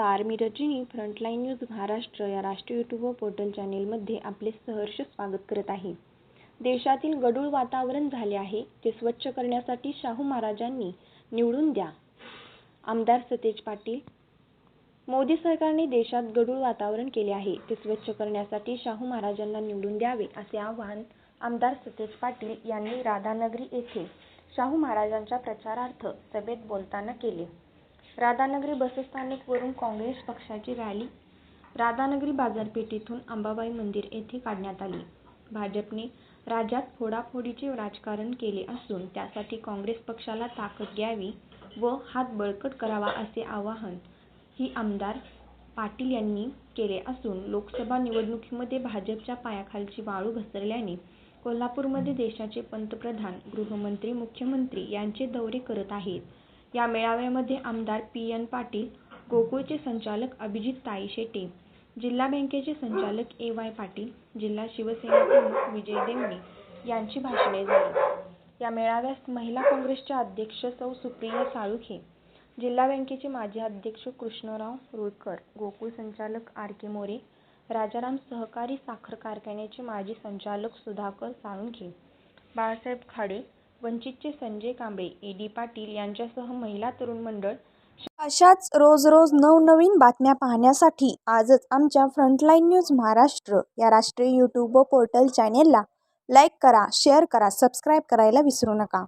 Rajani Frontline News Maharashtra या राष्ट्रीय YouTube व पोर्टल चॅनेलमध्ये आपले सहर्ष स्वागत करत आहे. देशातील गढूळ वातावरण झाले आहे ते स्वच्छ करण्यासाठी शाहू महाराजांनी निवडून द्या. आमदार सतेज पाटील. मोदी सरकारने देशात गढूळ वातावरण केले आहे ते स्वच्छ करण्यासाठी शाहू महाराजांना निवडून द्यावे असे आवाहन आमदार सतेज पाटील यांनी राधानगरी येथे शाहू महाराजांच्या प्रचारार्थ सभेत बोलताना केले. राधानगरी बसस्थानक वरून काँग्रेस पक्षाची रॅली. राधानगरी बाजारपेठेतून अंबाबाई मंदिर येथे काढण्यात आली. भाजपने राज्यात फोडाफोडीचे राजकारण केले असून त्यासाठी काँग्रेस पक्षाला ताकद द्यावी व हात बळकट करावा असे आवाहन ही आमदार पाटील यांनी केले असून लोकसभा निवडणुकीमध्ये भाजपच्या पायाखालची वाळू घसरल्याने कोल्हापूरमध्ये देशाचे पंतप्रधान गृहमंत्री मुख्यमंत्री यांचे दौरे करत आहेत. या मेळाव्यामध्ये आमदार पी एन पाटील गोकुळचे संचालक अभिजित ताई शेटे जिल्हा बँकेचे संचालक ए वाय पाटील जिल्हा शिवसेना प्रमुख विजय देवणे यांची भाषणे झाली. या मेळाव्यास महिला काँग्रेसच्या अध्यक्ष सौ सुप्रिया साळुंखे जिल्हा बँकेचे माजी अध्यक्ष कृष्णराव रुळकर गोकुळ संचालक आर के मोरे राजाराम सहकारी साखर कारखान्याचे माजी संचालक सुधाकर साळुंखे बाळासाहेब खाडे वंचितचे संजय कांबळे ए डी पाटील यांच्यासह महिला तरुण मंडळ अशाच रोज रोज नवनवीन बातम्या पाहण्यासाठी आजच आमच्या फ्रंटलाईन न्यूज महाराष्ट्र या राष्ट्रीय यूट्यूब व पोर्टल चॅनेलला लाईक करा शेअर करा सबस्क्राईब करायला विसरू नका.